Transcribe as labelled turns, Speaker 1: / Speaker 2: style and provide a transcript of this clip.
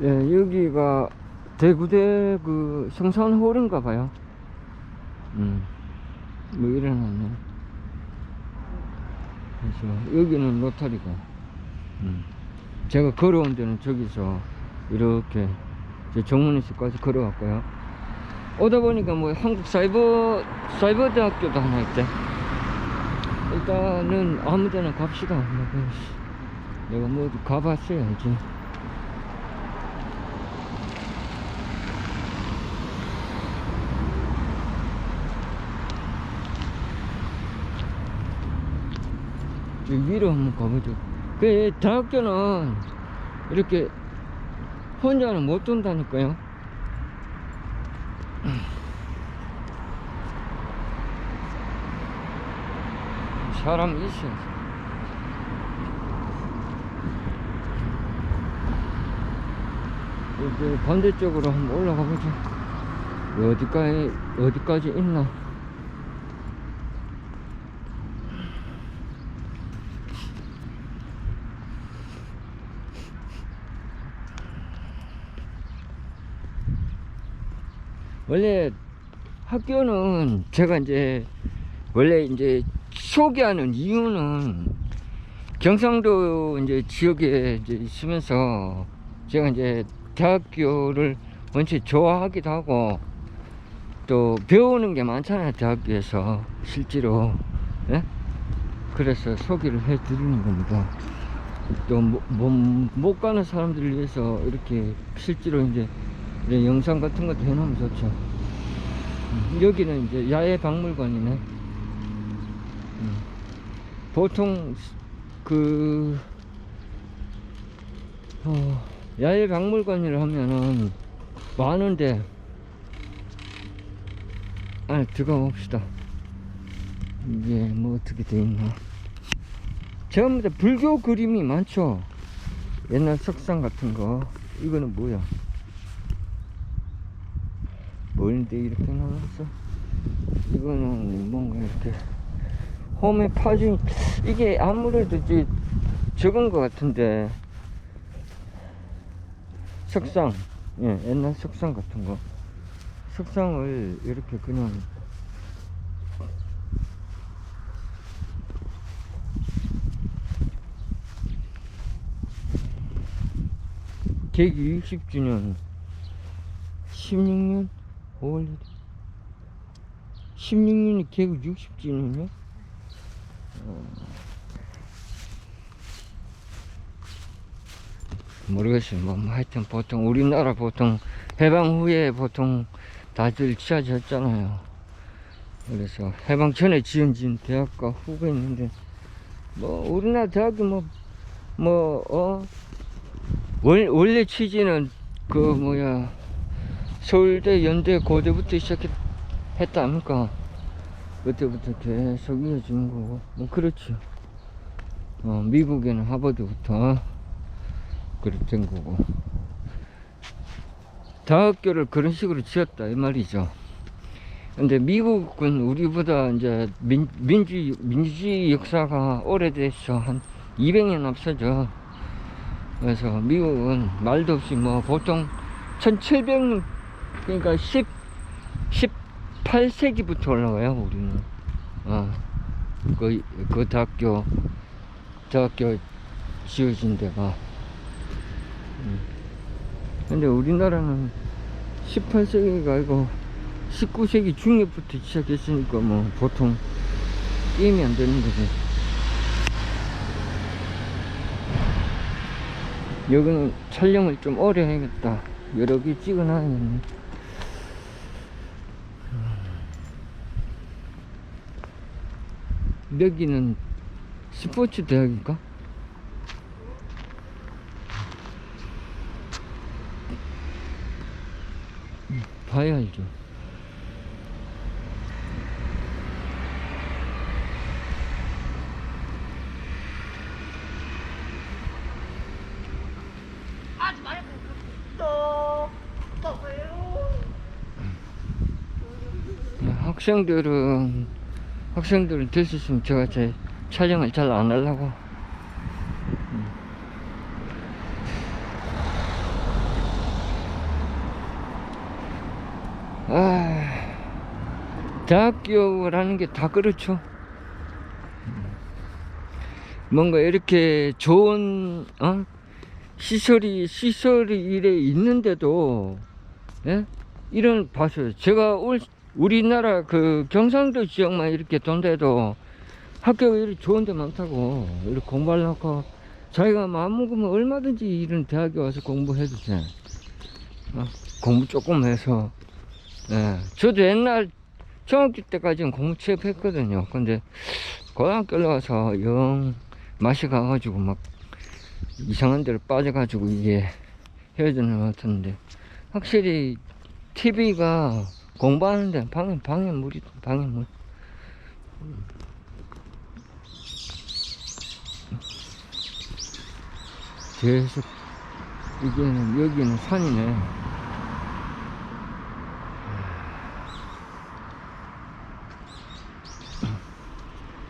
Speaker 1: 네, 여기가 대구대 그 성산홀인가 봐요. 음, 뭐 이래놨네. 그래서 여기는 로타리고, 음, 제가 걸어온 데는 저기서 이렇게 제 정문에서까지 걸어왔고요. 오다 보니까 뭐 한국 사이버 사이버 대학교도 하나 있대. 일단은 아무 데나 갑시다. 내가, 뭐 가봤어야지. 위로 한번 가보죠. 그 대학교는 이렇게 혼자는 못 돈다니까요. 사람이 있어야지. 이제 반대쪽으로 한번 올라가 보죠. 어디까지, 어디까지 있나? 원래 학교는 제가 이제 원래 이제 소개하는 이유는 경상도 이제 지역에 이제 있으면서 제가 이제 대학교를 원체 좋아하기도 하고 또 배우는 게 많잖아요 대학교에서 실제로 예? 그래서 소개를 해 드리는 겁니다 또못 가는 사람들을 위해서 이렇게 실제로 이제 이런 영상 같은 것도 해놓으면 좋죠. 음, 여기는 이제 야외 박물관이네. 음. 보통 그 어, 야외 박물관이라 하면은 많은데 안에 들어가 봅시다. 이게 뭐 어떻게 돼 있나. 전부 다 불교 그림이 많죠. 옛날 석상 같은 거. 이거는 뭐야 뭔데 이렇게 나왔어. 이거는 뭔가 이렇게 홈에 파진 이게 아무래도 이제 적은 것 같은데. 석상. 예 옛날 석상 같은 거. 석상을 이렇게 그냥 개기 60주년 16년 5월 1일 16년이 개국 60주년이요? 모르겠어요. 뭐, 뭐 하여튼 보통 우리나라 보통 해방 후에 보통 다들 취하졌잖아요. 그래서 해방 전에 지은 대학과 후가 있는데 뭐 우리나라 대학이 뭐뭐 어 원, 원래 취지는 그 뭐야 서울대 연대 고대부터 시작했다 합니까? 그때부터 계속 이어지는 거고. 뭐 그렇죠 어, 미국에는 하버드부터 그랬던 거고. 대학교를 그런 식으로 지었다 이 말이죠. 근데 미국은 우리보다 이제 민, 민주 민주주의 역사가 오래돼서 한 200년 앞서죠. 그래서 미국은 말도 없이 뭐 보통 1700 그러니까 10 18세기부터 올라가요 우리는. 어, 그, 그 대학교 대학교 지어진 데가. 음. 근데 우리나라는 18세기가 아니고 19세기 중엽부터 시작했으니까 뭐 보통 게임이 안 되는 거지. 여기는 촬영을 좀 오래 해야겠다. 여러 개 찍어놔야겠네 여기는 스포츠 대학인가? 음, 봐야 알죠.
Speaker 2: 하지 말고 또, 또 왜요?
Speaker 1: 학생들은 학생들은 될 수 있으면 제가 제 촬영을 잘 안 하려고 음. 아, 대학교라는 게 다 그렇죠. 음. 뭔가 이렇게 좋은 어? 시설이 시설이 이래 있는데도 예? 이런 봐서 제가 올 우리나라 그 경상도 지역만 이렇게 돈데도 학교가 이렇게 좋은 데 많다고 이렇게 공부하려고 자기가 마음 먹으면 얼마든지 이런 대학에 와서 공부해도 돼. 어? 공부 조금 해서 예. 저도 옛날 중학교 때까지는 공부 취업했거든요. 근데 고등학교 올라와서 영 맛이 가가지고 막 이상한 데로 빠져가지고 이게 헤어지는 것 같은데 확실히 TV가 공부하는데 방해 방해물이 방해물. 계속 이게는 여기는 산이네.